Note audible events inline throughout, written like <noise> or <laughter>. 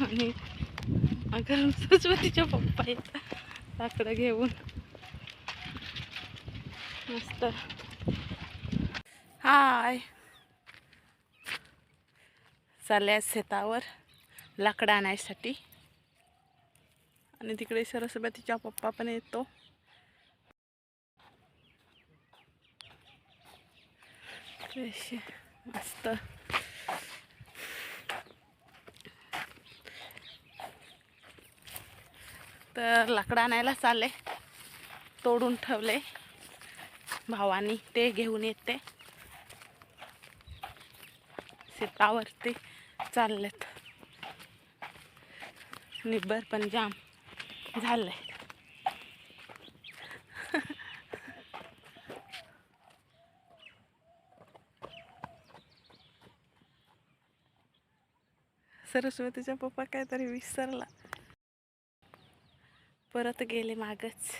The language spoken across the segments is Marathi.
आणि अगर सरस्वतीच्या पप्पा येत लाकडं घेऊन. मस्त. हाय. चालल्या शेतावर लाकडं आणायसाठी. आणि तिकडे सरस्वतीचा पप्पा पण येतो. मस्त. तर लाकडं आणायला चालले. तोडून ठेवले. भावानी ते घेऊन येते. शेतावरती चाललेत. निब्बर पण जाम झालंय. <laughs> सरस्वतीचा पप्पा काहीतरी विसरला. परत गेले मागच.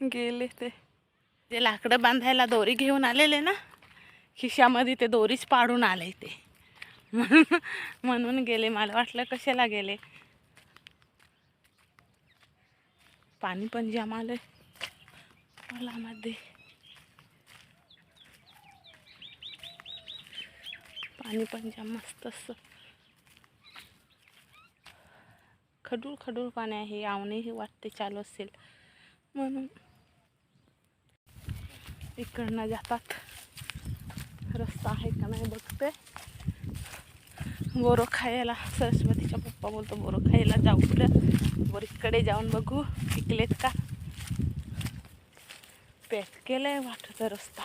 गेले ते. जे लाकडं बांधायला दोरी घेऊन आलेले ना खिशामध्ये ते दोरीच पाडून आले ते. म्हणून म्हणून गेले मला वाटलं कशाला गेले. पाणी पण जाम आलंय. मध्ये. पाणी पण जाम मस्त असं. खडूळ खडूळ पाणी आहे आवणेही वाटते चालू असेल. म्हणून इकडनं जातात. रस्ता आहे का नाही बघते. बोरं खायला सरस्वतीचा पप्पा बोलतो बोरं खायला जाऊ पुढं बोरीकडे जाऊन बघू पिकलेत का? पॅक केलंय वाटतं रस्ता.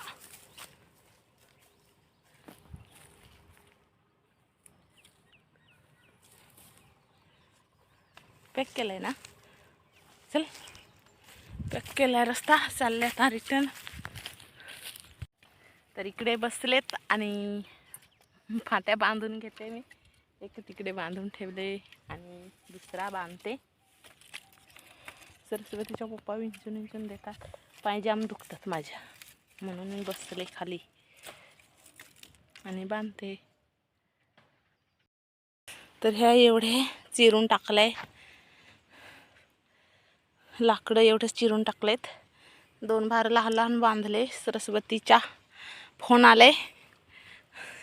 पॅक केलंय ना? चल. पॅक केलाय रस्ता. चालले आता रिटर्न तर इकडे बसलेत आणि फाट्या बांधून घेते मी. एक तिकडे बांधून ठेवले आणि दुसरा बांधते. सरस्वतीच्या पप्पा विंचून विंचून देतात. पायजाम दुखतात माझ्या. म्हणून मी बसले खाली. आणि बांधते. तर ह्या एवढे चिरून टाकलंय. लाकडं एवढंच चिरून टाकलेत. दोन भार लहान लहान बांधले. सरस्वतीच्या फोन आले.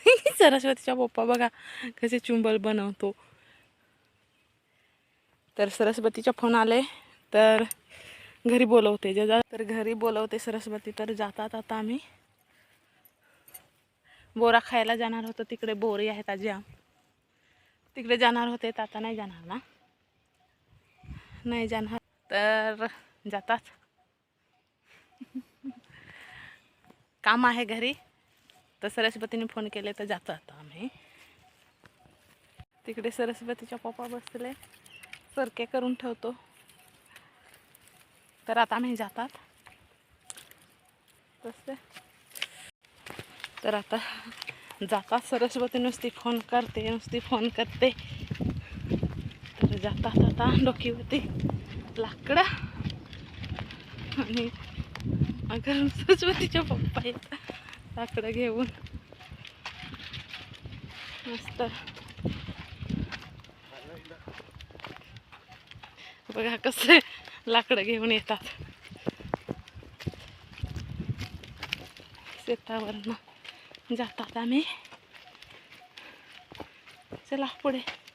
<laughs> सरस्वतीच्या पप्पा बघा कसे चुंबल बनवतो. तर सरस्वतीचा फोन आले. तर घरी बोलवते. जे तर घरी बोलवते सरस्वती. तर जातात आता आम्ही. बोरा खायला जाणार होतो. तिकडे बोरी आहेत आजी तिकडे जाणार होते. तर आता नाही जाणार ना? नाही जाणार. तर जातात. <laughs> काम आहे घरी. तर सरस्वतीने फोन केले तर जातो आता आम्ही. तिकडे सरस्वतीच्या पप्पा बसले. सरके करून ठेवतो. तर आता आम्ही जातात. तसे. तर आता जातात. सरस्वती नुसती फोन करते नुसती फोन करते. तर जातात आता डोकीवरती. लाकडं. आणि अगर सरस्वतीच्या पप्पा येत लाकडं घेऊन. मस्त. बघा कसे लाकडं घेऊन येतात. शेतावरनं जातात आम्ही. चला पुढे.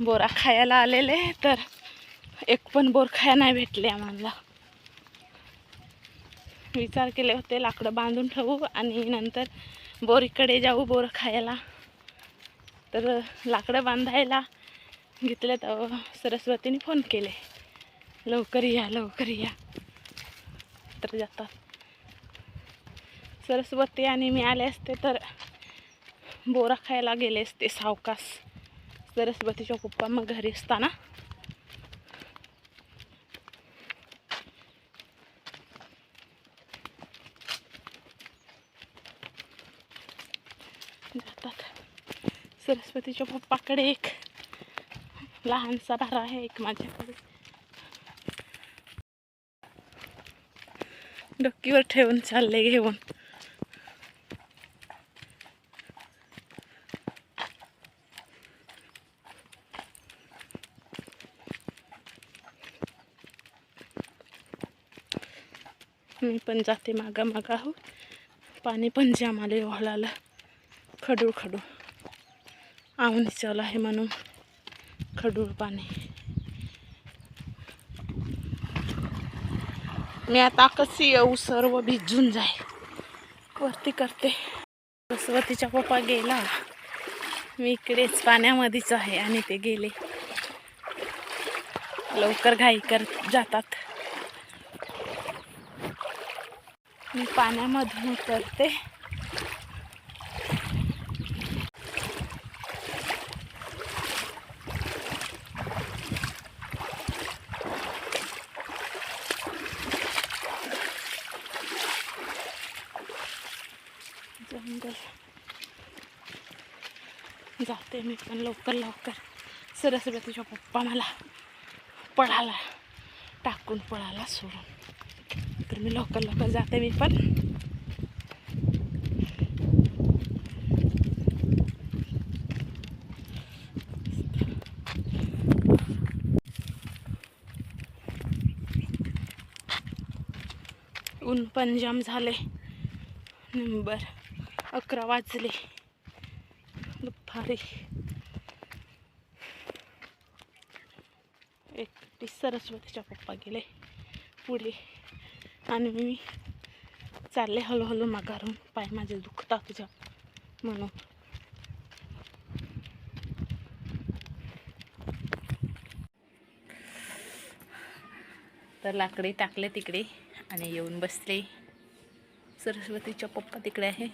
बोरा खायला आलेले तर एक पण बोर खाया नाही भेटले आम्हाला. विचार केले होते लाकडं बांधून ठेवू आणि नंतर बोरीकडे जाऊ बोर खायला. तर लाकडं बांधायला घेतले तर सरस्वतीने फोन केले. लवकर या लवकर या. तर जातात. सरस्वती आणि मी आले असते तर बोरा खायला गेले असते सावकाश सरस्वतीच्या पप्पा मग घरी असताना. जातात. सरस्वतीच्या पप्पाकडे एक लहानसा भारा आहे एक माझ्याकडे. डोकीवर ठेवून चालले घेऊन. मी पण जाते मागा मागा हो पाणी पण जाम आले वळाला खडूळ खडूळ. आवणी चालू आहे म्हणून खडूळ पाणी. मी आता कशी येऊ सर्व भिजून जाय वरती करते. सरस्वतीचा पप्पा गेला. मी इकडेच पाण्यामध्येच आहे आणि ते गेले. लवकर घाई कर जातात. मी पाण्यामधून उतरते. जंगल. जाते मी पण लवकर लवकर. सरस्वतीच्या पप्पा मला पळाला टाकून पळाला सोडून. तर मी लवकर लवकर जाते मी पण ऊन पण जाम झाले. नंबर अकरा वाजले. दुपारी. एकटी सरस्वतीच्या पप्पा गेले. पुढे. आणि मी चालले हळूहळू माघारून. पाय माझे दुखता तुझ्या म्हणून. तर लाकडे टाकले तिकडे आणि येऊन बसले. सरस्वतीच्या पप्पा तिकडे आहे.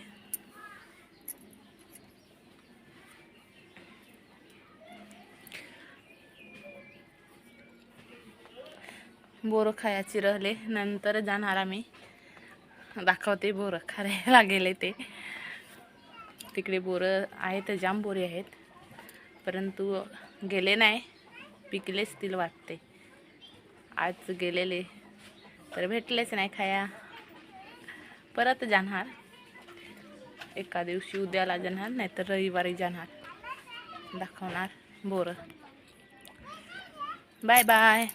बोरं खायची राहिले नंतर जाणार आम्ही. दाखवते बोरं खायला <laughs> गेले ते. तिकडे बोरं आहेत जाम बोरे आहेत. परंतु गेले नाही पिकलेच तील वाटते. आज गेलेले तर भेटलेच नाही खाया. परत जाणार. एका दिवशी उद्याला जाणार नाहीतर रविवारी जाणार. दाखवणार बोरं. Bye bye.